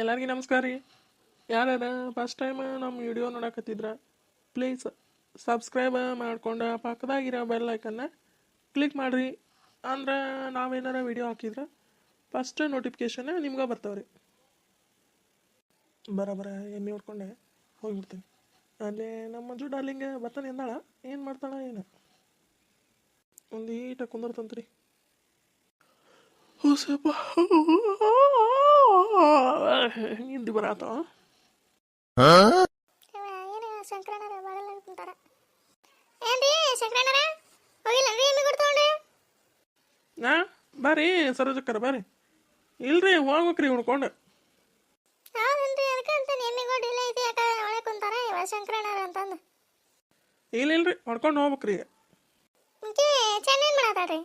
ಎಲ್ಲರಿಗೂ ನಮಸ್ಕಾರ ರೀ. ಯಾರ್ಯಾರ ಫಸ್ಟ್ ಟೈಮ್ ನಮ್ಮ ವಿಡಿಯೋ ನೋಡಕತ್ತಿದ್ರ ಪ್ಲೀಸ್ ಸಬ್ಸ್ಕ್ರೈಬ್ ಮಾಡ್ಕೊಂಡು ಪಕ್ಕದಾಗಿರೋ ಬೆಲ್ ಐಕನ್ನ ಕ್ಲಿಕ್ ಮಾಡಿರಿ. ಅಂದ್ರೆ ನಾವೇನಾರ ವಿಡಿಯೋ ಹಾಕಿದ್ರೆ ಫಸ್ಟ್ ನೋಟಿಫಿಕೇಶನ್ ನಿಮ್ಗೆ ಬರ್ತಾವ್ರಿ. ಬರ ಬರ ಎಮ್ಮೆ ಹೊಡ್ಕೊಂಡೆ ಹೋಗಿಬಿಡ್ತೀನಿ. ಅಲ್ಲಿ ನಮ್ಮ ಮಂಜು ಡಾರ್ಲಿಂಗ್ ಬರ್ತಾನೆ ಎಂದಾಳ ಏನು ಮಾಡ್ತಾಳ ಏನು? ಒಂದು ಈಟ ಕುಂದರ್ತಂತ್ರಿ. ಹೊಸಪ್ಪ. ನಿಂದು ಬರಾತ? ಏನು ಶಂಕರಣ್ಣರ ಬಾಗಲ್ಲ ಕುಂತಾರ ಏನ್ರಿ ಶಂಕರಣ್ಣರ ಹೋಗಿಲ್ಲನ್ರಿ ಎಮ್ಮಿ ಕೊಡ್ತೊಂಡ್ರಿ ನಾ? ಬರ್ರಿ ಸರೋಜಕ್ಕರ ಬರ್ರಿ ಇಲ್ರಿ ಹೋಗ್ಬೇಕ್ರಿ ಉಣ್ಕೊಂಡು ಹೌದನ್ರಿ ಅದಕ್ಕೆ ಅಂತ ಎಮ್ಮಿ ಕೊಡ್ ಇಲ್ಲ ಐತಿ ಯಾಕ ಒಳಗೆ ಕುಂತಾರ? ಇವ ಶಂಕರಣ್ಣರ ಅಂತಂದು. ಇಲ್ಲ ಇಲ್ರಿ ಹೊಡ್ಕೊಂಡು ಹೋಗ್ಬೇಕ್ರಿ ಮುಂಚೆ ಚೆನ್ನೇನ್ ಮಾಡತ್ತಾಳ್ರಿ?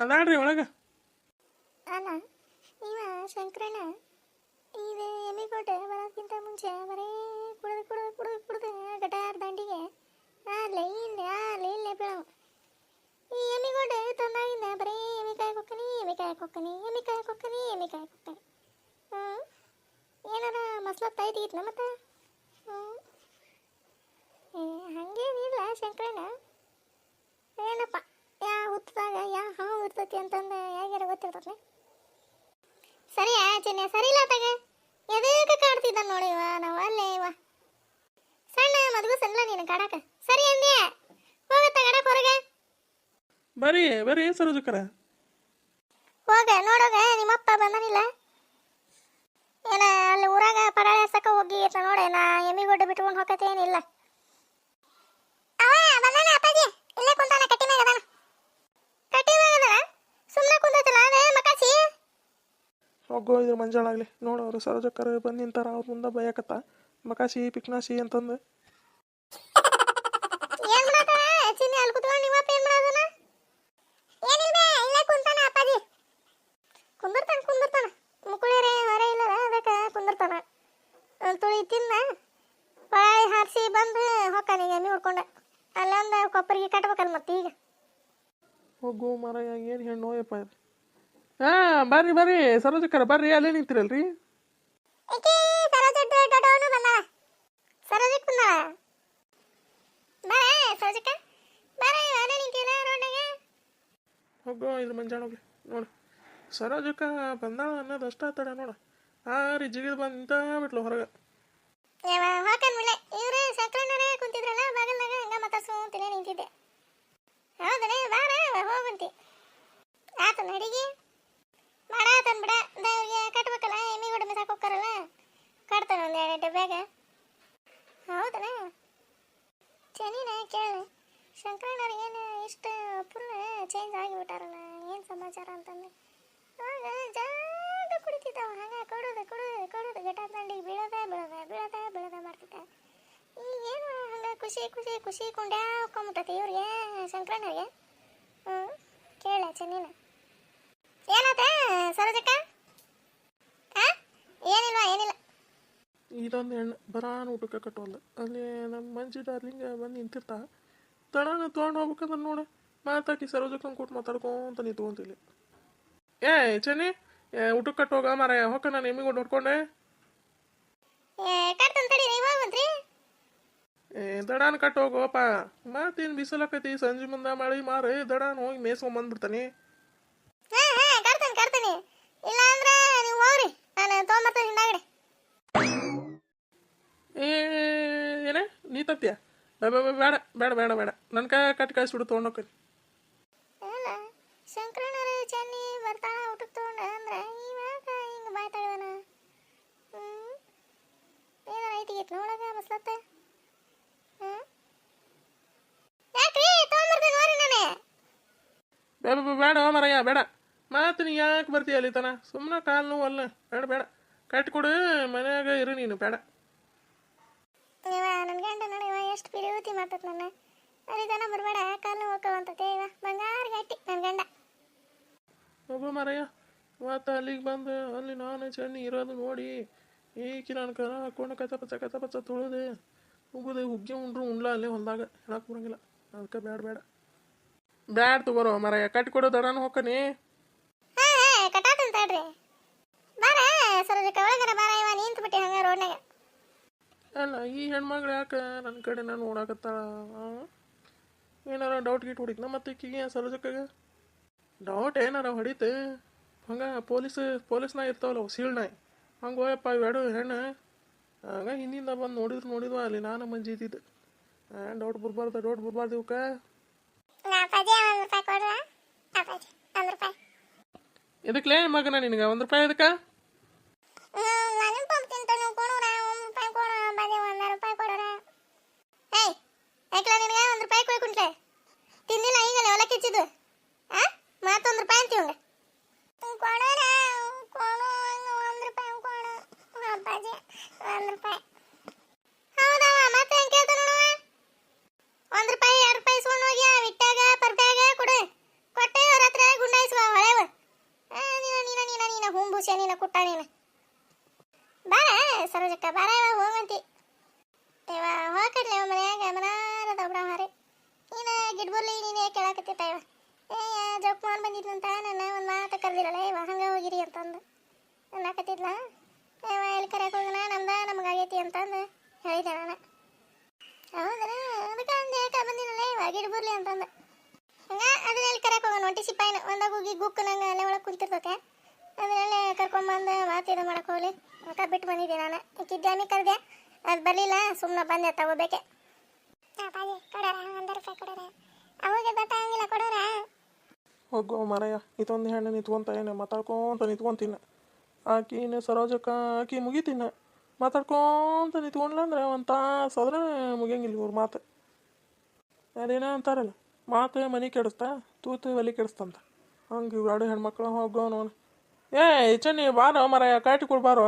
ಅದಾಡ್ರಿ ಒಳಗೆ. ಅಲ್ಲ. ಶಂಕರಣ್ಣ, ಇದು ಎಮ್ಮಿಕೋಟೆ ಬರೋದಕ್ಕಿಂತ ಮುಂಚೆ ಬರೀ ಕುಡಿದು ಕುಡಿದು ಕುಡಿದು ಕುಡಿದು ಗಟಾರ್ ದಂಡಿಗೆ. ಅಲ್ಲೇ ಇಲ್ಲೇ ಅಲ್ಲೇ ಇಲ್ಲೇ ಬೀಳವು ಈ ಎಮ್ಮಿಕೋಟೆ ತಂದಾಗಿಂದ ಬರೀ ಎಮ್ಮಿ ಕೊಕ್ಕನಿ ಎಮ್ಮಿ ಕೊಕ್ಕನಿ, ಎಮ್ಮಿ ಕಾಯಿ ಕೊಕ್ಕನಿ, ಎಮ್ಮಿ ಕಾಯಿ ಕೊಕ್ಕನಿ. ಹ್ಞೂ ಏನಾರ ಮಸ್ಲತ್ ಐತಿಗಿತ್ನ ಮತ್ತೆ? ಹ್ಞೂ ಹಂಗೇನಿಲ್ಲ ಶಂಕರಣ್ಣ. ಏನಪ್ಪ ಯಾವ ಹುತ್ತದಾಗ ಯಾವ ಹಾವು ಇರ್ತೈತಿ ಅಂತಂದು ಹೇಗಾರ ಗೊತ್ತಿರ್ತೈತಿ ಸರಿ ಸರಿಲ್ಲ ತಗ. ಎದಕ್ಕೆ ಕಾಡ್ತಿದ್ದ ನೋಡಿ ಇವ ನಾವು ಅಲ್ಲೇ ಇವ. ಸಣ್ಣ ಮದುವೆ ಸಣ್ಣ ನೀನು ಕಾಡಕ ಸರಿ ಅಂದ್ಯ? ಹೋಗ ಗಡಕ್ ಹೊರಗೆ. ಬರೀ ಬರೀ ಸರೋಜಕ್ಕರ ಹೋಗ ನೋಡೋಗ ನಿಮ್ಮಪ್ಪ ಬಂದನಿಲ್ಲ. ಏನ ಅಲ್ಲಿ ಊರಾಗ ಪಡಾಳೆ ಹಸಕ ಹೋಗಿ ನೋಡೆ ನಾ ಎಮ್ಮಿಗೊಡ್ಡು ಬಿಟ್ಕೊಂಡು ಹೋಗತ್ತೆ ಏನಿಲ್ಲ ಅವ ಬಂದಾನ ಅಪ್ಪಾಜಿ ಇಲ್ಲೇ ಕುಂತಾನ ಕಟ್ಟಿ ಮ್ಯಾಗ ಅದಾನ ಕಟ್ಟಿ ಮ್ಯಾಗ ಅದಾನ ಸುಮ್ಮನೆ ಕುಂತೈತಲ್ಲ ಅದೇ ಮಕಾಸಿ ಹೋಗೋ ಇದ್ರ ಮಂಜಾಳಾಗ್ಲಿ ನೋಡು ಅವ್ರು ಸರೋಜಕ್ಕರ ಬಂದು ನಿಂತಾರ ಅವ್ರ ಮುಂದೆ ಬಯಕತ್ತ. ಮಕಾಸಿ ಪಿಕ್ನಾಸಿ ಅಂತಂದು. ಸಿಹಿ ಅದಕ್ಕೆ ಕುಂದಿರ್ತಾನ. ಒಂದ್ ತುಳಿ ತಿನ್ನ ಬಾಯಿ ಹಾರಿಸಿ ಬಂದು ಹೊಕ್ಕಾನ ಈಗ ಎಮ್ಮಿ ಹೊಡ್ಕೊಂಡ ಅಲ್ಲೊಂದು ಕೊಪ್ಪರಿಗೆ ಕಟ್ಬೇಕಲ್ಲ ಮತ್ತೆ ಈಗ. ಹೋಗು ಮರ ಏನು ಹೆಣ್ಣು ಯಪ್ಪ ಇದು. ಹಾಂ ಬರ್ರಿ ಬರ್ರಿ. ಸರೋಜಕ್ಕರ ಬರ್ರಿ ಅಲ್ಲೇ ನಿಂತಿರಲ್ರಿ. ಹೋಗೋ ಇದ್ರ ಮಂಜಾಳಾಗ್ಲಿ ನೋಡು. ಸರೋಜಕ್ಕ ಬಂದಾಳ ಅನ್ನೋದು ಅಷ್ಟ ತಡ ನೋಡು. ಆ ರೀ ಜಿಗಿದು ಬಂದ ಬಿಟ್ಲು ಹೊರಗೆ ಯಾವ ಹಾಕನ್ ಬಿಡ್ಲೆ ಇವ್ರು ಸಕ್ರಣ್ಣರೇ ಕುಂತಿದ್ರಲ್ಲ ಬಾಗಲ್ನಾಗ ಹಂಗ ಮಾತಾಡ್ಸ್ಕೊಂತಿಲ್ಲ ನಿಂತಿದ್ದೆ ಹೌದನೇ ಬಾರ ಹೋಗಂತಿ ಆತನ ಅಡಿಗೆ ಮಾಡಾತನ್ ಬಿಡ ದೇವ್ರಿಗೆ ಕಟ್ಬೇಕಲ್ಲ ಎಮ್ಮಿ ಗುಡ ಮಿಸಾಕ್ ಹೋಗ್ತಾರಲ್ಲ ಕಟ್ತಾನ ಒಂದ್ ಎರಡು ಡಬ್ಯಾಗ ಹೌದನ ಚೆನ್ನಿನ ಕೇಳ ಶಂಕರಣ್ಣರು ಏನು ಇಷ್ಟು ಫುಲ್ ಚೇಂಜ್ ಆಗಿಬಿಟ್ಟಾರಲ್ಲ, ಏನು ಸಮಾಚಾರ ಅಂತಂದು ಅವಾಗ ಜಾಗ ಕುಡಿತಿದ್ದವ, ಹಂಗ ಕೊಡೋದು ಕೊಡೋದು ಕೊಡೋದು ಘಟ ತಂಡಿಗೆ ಬೀಳದ ಬೀಳದ ಬೀಳದ ಬೀಳದ ಮಾಡ್ತಿದ್ದ. ಈಗೇನು ಹಂಗೆ ಖುಷಿ ಖುಷಿ ಖುಷಿ ಕುಂಡ್ಯಾ ಹೋಗ್ಕೊಂಬಿಟ್ಟತಿ ಇವ್ರಿಗೆ, ಶಂಕರಣ್ಣವ್ರಿಗೆ? ಹ್ಞೂ ಕೇಳ ಚೆನ್ನಿನ. ಏನಾತ ಸರೋಜಕ್ಕ? ಆ ಏನಿಲ್ಲ ಏನಿಲ್ಲ. ಇದೊಂದು ಹೆಣ್ಣು ಬರಾನ ಊಟಕ್ಕೆ ಕಟ್ಟೋಲ್ಲ. ಅಲ್ಲಿ ನಮ್ಮ ಮಂಜು ಡಾರ್ಲಿಂಗ್ ಬಂದು ನಿಂತಿರ್ತಾ. ತಡನ ತೊಗೊಂಡು ಹೋಗ್ಬೇಕಂದ್ರೆ ನೋಡು. ಮಾತಾಕಿ ಸರೋಜಕ್ಕಂಗೆ ಕೊಟ್ಟು ಮಾತಾಡ್ಕೊಂತ ನಿಂತ್ಕೊಂತಿಲ್ಲಿ ಏ ಚೆನ್ನಿ ಊಟಕ್ಕೆ ಕಟ್ಟೋಗ ಮರ ಹೊಕ್ಕ ನಾನು ಎಮ್ಮಿಗೆ ನೋಡ್ಕೊಂಡೆ ಏ ದಡಾನ್ ಕಟ್ಟೋಗಪ್ಪ ಮತ್ತೇನು ಬಿಸಿಲಾಕೈತಿ ಸಂಜೆ ಮುಂದ ಮಳೆ ಮಾರಿ ದಡಾನ್ ಹೋಗಿ ಮೇಸ್ಕೊಂಡ್ ಬಂದ್ಬಿಡ್ತಾನೆ. ಏ ಏನೇ ನೀ ತಪ್ಪಿಯ ಬೇಡ ಬೇಡ ಬೇಡ ಬೇಡ ನನ್ನ ಕೈ ಕಟ್ಟಿ ಕಳಿಸ್ಬಿಡು ಅಲ್ಲ ಶಂಕರಣ್ಣರು ಚೆನ್ನಿ ಬರ್ತಾಳ ಊಟಕ್ಕೆ ತಗೊಂಡ ಅಂದ್ರೆ ಇವಾಗ ಹಿಂಗೆ ಏನಾರ ನೋಡಗ ಮಸ್ಲತ್ತ ಬೇಡ ಬೇಡ ಮರಯ್ಯ ಬೇಡ. ಮಾತು ನೀ ಯಾಕೆ ಬರ್ತೀಯ ಅಲ್ಲಿ ತನ ಸುಮ್ಮನೆ ಕಾಲು ನೋವು ಅಲ್ಲ. ಬೇಡ ಬೇಡ. ಕಟ್ಕೊಡು ಮನೆಯಾಗ ಇರು ನೀನು ಬೇಡ. ಇವ ನನ್ನ ಗಂಡ ನೋಡಿ ಇವ ಎಷ್ಟು ಪಿರಿವತಿ ಮಾಡ್ತತ್ ನನ್ನ. ಅರಿದನ ಬರಬೇಡ ಕಾಲು ಹೋಗ್ಕವಂತತೆ ಇವ. ಬಂಗಾರ ಗಟ್ಟಿ ನನ್ನ ಗಂಡ. ಒಬ್ಬ ಮರಯ್ಯ ಮತ್ತು ಅಲ್ಲಿಗೆ ಬಂದು ಅಲ್ಲಿ ನಾನು ಚೆನ್ನಿ ಇರೋದು ನೋಡಿ. ಈಕಿ ನಾನು ಕರ ಹಾಕೊಂಡು ಕಚ ಪಚ ಕಚ ಪಚ ತೊಳೆದೆ. ಉಗುದೆ ಹುಗ್ಗಿ ಉಂಡ್ರು ಉಂಡ್ಲ ಅಲ್ಲೇ ಹೊಲ್ದಾಗ. ಹೇಳಕ್ಕೆ ಬರಂಗಿಲ್ಲ. ಅದಕ್ಕೆ ಬೇಡ ಬೇಡ ಬ್ಯಾಡ ತಗೋರೋ ಮರಯ್ಯ ಕಟ್ಕೊಡು ದಡಾನ ಹೋಗ್ಕನಿ ಹಾ ಹಾ ಕಟಾತನ್ ತಡ್ರಿ ಬಾರ ಸರೋಜಕ್ಕ ಒಳಗರ ಬಾರ ಇವ ನಿಂತು ಬಿಟ್ಟಿ ಹಂಗ ರೋಡ್ನಾಗ. ಅಲ್ಲ ಈ ಹೆಣ್ಮಗಳು ಯಾಕೆ ನನ್ನ ಕಡೆನ ನೋಡಾಕತ್ತಾಳ ಆ? ಏನಾರ ಡೌಟ್ ಗೀಟ್ ಹೊಡಿತ್ನ ಮತ್ತೆ ಈಕಿಗೆ ಸರೋಜಕ್ಕಾಗ? ಡೌಟ್ ಏನಾರ ಹೊಡಿತೆ? ಹಂಗೆ ಪೊಲೀಸ್ ಪೊಲೀಸ್ನಾಗ ಇರ್ತಾವಲ್ಲ ಅವು ಸೀಳ್ ನಾಯಿ. ಹಂಗೆ ಹೋಯಪ್ಪ ಇವೆರಡು ಹೆಣ್ಣು. ಹಂಗ ಹಿಂದಿಂದ ಬಂದು ನೋಡಿದ್ರು ನೋಡಿದ್ವ ಅಲ್ಲಿ ನಾನು ಮಂಜಿ ಇದ್ದಿದ್ದು. ಡೌಟ್ ಬರ್ಬಾರ್ದು ಡೌಟ್ ಬರ್ಬಾರ್ದು ಇವಕ್ಕೆ. ಅಪ್ಪಾಜಿ ಒಂದು ರೂಪಾಯಿ ಕೊಡ್ರ ಅಪ್ಪಾಜಿ ಒಂದು ರೂಪಾಯಿ. ಇದಕ್ಕೆ ಮಗನ ನಿನಗೆ? ಒಂದು ರೂಪಾಯಿ ಇದಕ್ಕೆ ನಾನು ಪಂಪ್ ತಿಂತಾನು ಕೊಡೋರ ಒಂದು ರೂಪಾಯಿ ಕೊಡೋರ ಅಪ್ಪಾಜಿ ಒಂದು ರೂಪಾಯಿ ಕೊಡೋರ ಏಯ್ ಯಾಕಲ ನಿನಗೆ ಒಂದು ರೂಪಾಯಿ ಕೊಡಿ ಕುಂಟ್ಲೆ ತಿಂದಿಲ್ಲ ಈಗಲೇ ಹೊಲ ಕಿಚ್ಚಿದ್ದು ಆ ಮತ್ತೊಂದು ರೂಪಾಯಿ ಅಂತೀವಂಗ ಕೊಡೋರ ಕೊಡು ಒಂದು ರೂಪಾಯಿ ಕೊಡು ಅಪ್ಪಾಜಿ ಒಂದು ರೂಪಾಯಿ ಹೌದವ ಮತ್ತೆ ಹೆಂಗೆ ಕೇಳ್ತ ನೋಡುವ ಒಂದು ರೂಪಾಯಿ ಎರಡು ರೂಪಾಯಿ ಇಸ್ಕೊಂಡು ಹೋಗಿ ಆ ವಿಟ್ಟಾಗ ಪರ್ಬ್ಯಾಗ ಕೊಡು ಕೊಟ್ಟೆ ಅವ್ರ ಹತ್ರ ಗುಂಡಾಯಿಸುವ ಹೊಳೆವ ಆ, ನೀನ ನೀನ ನೀನ ನೀನ ಹುಂಬುಸೆ ನೀನ ಕುಟ್ಟ ನೀನ ಬಾರ ಸರೋಜಕ್ಕ ಬರ ಹೋಗಂತಿ ಇವ ಹೋಗಲಿ ಮನ್ಯಾಗ ಮನಾರದ ಒಬ್ರ ಹಾರಿ ನೀನ ಗಿಡ್ಬರ್ಲಿ, ನೀನೇ ಕೇಳಾಕತ್ತಿತ್ತ ಇವ ಏ ಜೋಕ್ ಮಾಡಿ ಬಂದಿದ್ನಂತ ನನ್ನ ಒಂದು ಮಾತು ಕರೆದಿರಲ್ಲ ಇವ ಹಂಗ ಹೋಗಿರಿ ಅಂತಂದು. ಅನ್ನಕತ್ತಿದ್ಲ ಇವ ಎಲ್ಲಿ ಕರೆಯಕ್ಕೆ ಹೋಗೋಣ ನಮ್ದ ನಮಗಾಗೈತಿ ಅಂತಂದು ಹೇಳಿದೆ ನಾನು. ಹೌದಾ ಅದಕ್ಕೆ ಅಂದೆ, ಯಾಕೆ ಬಂದಿನಲ್ಲ ಇವ ಗಿಡ್ಬುರ್ಲಿ ಅಂತಂದು. ಹಂಗ, ಅದನ್ನ ಎಲ್ಲಿ ಕರೆಯಕ್ಕೆ ಹೋಗೋಣ ಒಂಟಿ ಸಿಪಾಯಿನ, ಒಂದಾಗ ಹೋಗಿ ಗುಕ್ ನಂಗೆ ಅಲ್ಲೇ ಒಳಗೆ ಕುಂತಿರ್ತೈತೆ ಅದನ್ನೆಲ್ಲೇ ಕರ್ಕೊಂಬಂದು ಮಾತು ಇದು ಮಾಡಕ್ಕೆ ಹೋಗ್ಲಿ. ಅಕ್ಕ ಬಿಟ್ಟು ಬಂದಿದ್ದೆ ನಾನು. ಕಿದ್ದಾಮಿ ಕರೆದೆ. ಅದು ಬರಲಿಲ್ಲ ಸುಮ್ಮನೆ ಬಂದೆ ತಗೋಬೇಕೆ ಕೊಡೋರ ಒಂದು ರೂಪಾಯಿ ಕೊಡೋರ. ಅವಾಗ ಗೊತ್ತಾಗಂಗಿಲ್ಲ ಕೊಡೋರ. ಹೋಗೋ ಮರಯ್ಯ ಇದೊಂದು ಹೆಣ್ಣು ನಿಂತ್ಕೊಂತ ಏನು ಮಾತಾಡ್ಕೊಂತ ನಿಂತ್ಕೊಂತೀನಿ. ಆಕಿನ ಸರೋಜಕ್ಕ ಆಕಿ ಮುಗಿತೀನಿ ಮಾತಾಡ್ಕೊಂತ ನಿಂತ್ಕೊಂಡ್ಲ ಅಂದ್ರೆ ಒಂದು ತಾಸು ಆದ್ರೆ ಮುಗಿಯಂಗಿಲ್ಲ ಇವ್ರ ಮಾತು. ಅದೇನೋ ಅಂತಾರಲ್ಲ ಮಾತು ಮನೆ ಕೆಡಿಸ್ತಾ ತೂತು ಒಲಿ ಕೆಡಿಸ್ತಂತ ಹಂಗೆ ಇವ್ರಾಡು ಹೆಣ್ಮಕ್ಳು ಹೋಗೋ ನೋನು ಏ ಚನ್ನಿ ಬಾರೋ ಮರಯ್ಯ ಕಾಟಿ ಕೊಡ್ಬಾರೋ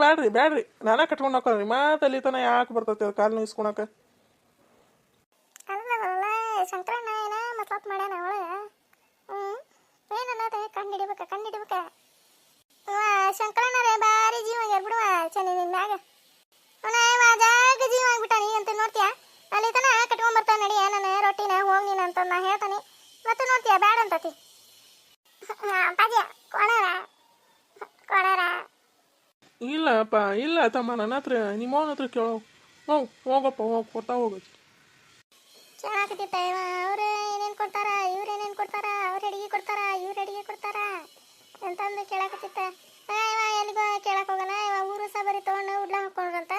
ಬ್ಯಾಡ್ರಿ ಬ್ಯಾಡ್ರಿ. ನಾನೇ ಕಟ್ಕೊಂಡು ಹಾಕೋರಿ ಮಾತು ಅಲ್ಲಿ ತನ ಯಾಕೆ ಬರ್ತೈತಿ ಕಾಲು ನೋಯಿಸ್ಕೊಳಕ್ಕೆ ಅಲ್ಲ ಶಂಕರಣ್ಣ ಏನ ಮತ್ಲತ್ ಮಾಡ್ಯಾನ ಒಳಗ ಹ್ಮ್ ಏನನ್ನೋದು ಕಣ್ಣು ಹಿಡಿಬೇಕ ಕಣ್ಣು ಹಿಡಿಬೇಕ ಶಂಕರಣ್ಣರೇ ಭಾರಿ ಜೀವ ಬಿಡುವ ಚೆನ್ನಿ ನಿನ್ ಮ್ಯಾಗ ಅವನ ಇವ ಜಾಗ ಜೀವ ಆಗ್ಬಿಟ್ಟ ನೀ ಅಂತ ನೋಡ್ತೀಯ ಅಲ್ಲಿ ತನ ಕಟ್ಕೊಂಡ್ ಬರ್ತಾನ ನಡಿ ನನ್ನ ರೊಟ್ಟಿನ ಹೋಗ್ ನೀನು ಅಂತ ನಾ ಹೇಳ್ತಾನೆ ಮತ್ತೆ ನೋಡ್ತೀಯ ಬ್ಯಾಡ ಅಂತತಿ ಅಪ್ಪಾಜಿ ಕೊಡೋರ ಕೊಡೋರ ಇಲ್ಲಪ್ಪ ಇಲ್ಲ, ತಮ್ಮ, ನನ್ನ ಹತ್ರ, ನಿಮ್ಮ ಅವನ ಹತ್ರ ಕೇಳೋ. ಹೋಗ್, ಹೋಗಪ್ಪ, ಹೋಗಿ, ಕೊಡ್ತಾ ಹೋಗು. ಚೆನ್ನಾಗತ್ತಿತ್ತ ಇವ ಅವ್ರು ಏನೇನು ಕೊಡ್ತಾರ, ಇವ್ರು ಏನೇನು ಕೊಡ್ತಾರ, ಅವ್ರು ಅಡಿಗೆ ಕೊಡ್ತಾರ, ಇವ್ರು ಅಡಿಗೆ ಕೊಡ್ತಾರ ಅಂತಂದು ಕೇಳಾಕತ್ತಿತ್ತ. ಇವ ಎಲ್ಲಿಗೋ ಕೇಳಕ್ ಹೋಗಲ್ಲ, ಇವ ಊರು ಸಹ ಬರೀ ತೊಗೊಂಡು ಉಡ್ಲ ಹಾಕೊಂಡ್ರಂತ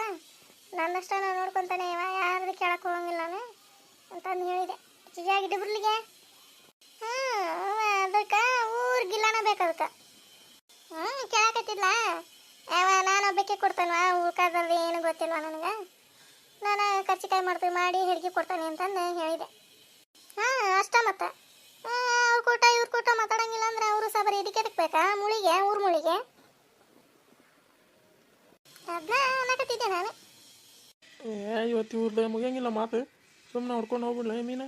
ನನ್ನಷ್ಟ ನಾನು ನೋಡ್ಕೊಂತಾನೆ ಇವ, ಯಾರ್ದು ಕೇಳಕ್ ಹೋಗಂಗಿಲ್ಲ ನಾನು ಅಂತಂದು ಹೇಳಿದೆ. ಚಿಜಾಗಿ ಡಿಬ್ರಲಿಗೆ ಹ್ಞೂ ಅದಕ್ಕೆ ಊರ್ ಗಿಲ್ಲನ ಬೇಕು ಅದಕ್ಕೆ ಹ್ಞೂ ಕೇಳಾಕತ್ತಿದ್ಲ? ಯಾವ ನಾನು ಒಬ್ಬಕ್ಕೆ ಕೊಡ್ತಾನವ ಉಳ್ಕಾದಲ್ಲಿ ಏನು ಗೊತ್ತಿಲ್ವ ನನಗೆ? ನಾನು ಕರ್ಚಿಕಾಯಿ ಮಾಡ್ತೀವಿ ಮಾಡಿ ಹಿಡ್ಗಿ ಕೊಡ್ತಾನೆ ಅಂತಂದು ಹೇಳಿದೆ. ಹಾಂ, ಅಷ್ಟ ಮತ್ತೆ. ಅವ್ರು ಕೂಟ, ಇವ್ರ ಕೂಟ ಮಾತಾಡಂಗಿಲ್ಲ ಅಂದ್ರೆ ಅವರು ಸಬರಿ ಇದಕ್ಕೆ ಬೇಕಾ? ಮುಳಿಗೆ, ಊರ್ ಮುಳಿಗೆ. ಅದನ್ನ ಅನ್ನಕತ್ತಿದ್ದೆ ನಾನು. ಏ, ಇವತ್ತು ಇವ್ರದ್ದು ಮುಗಿಯಂಗಿಲ್ಲ ಮಾತು. ಸುಮ್ಮನೆ ಹೊಡ್ಕೊಂಡು ಹೋಗ್ಬಿಡ್ಲ ಮೀನ?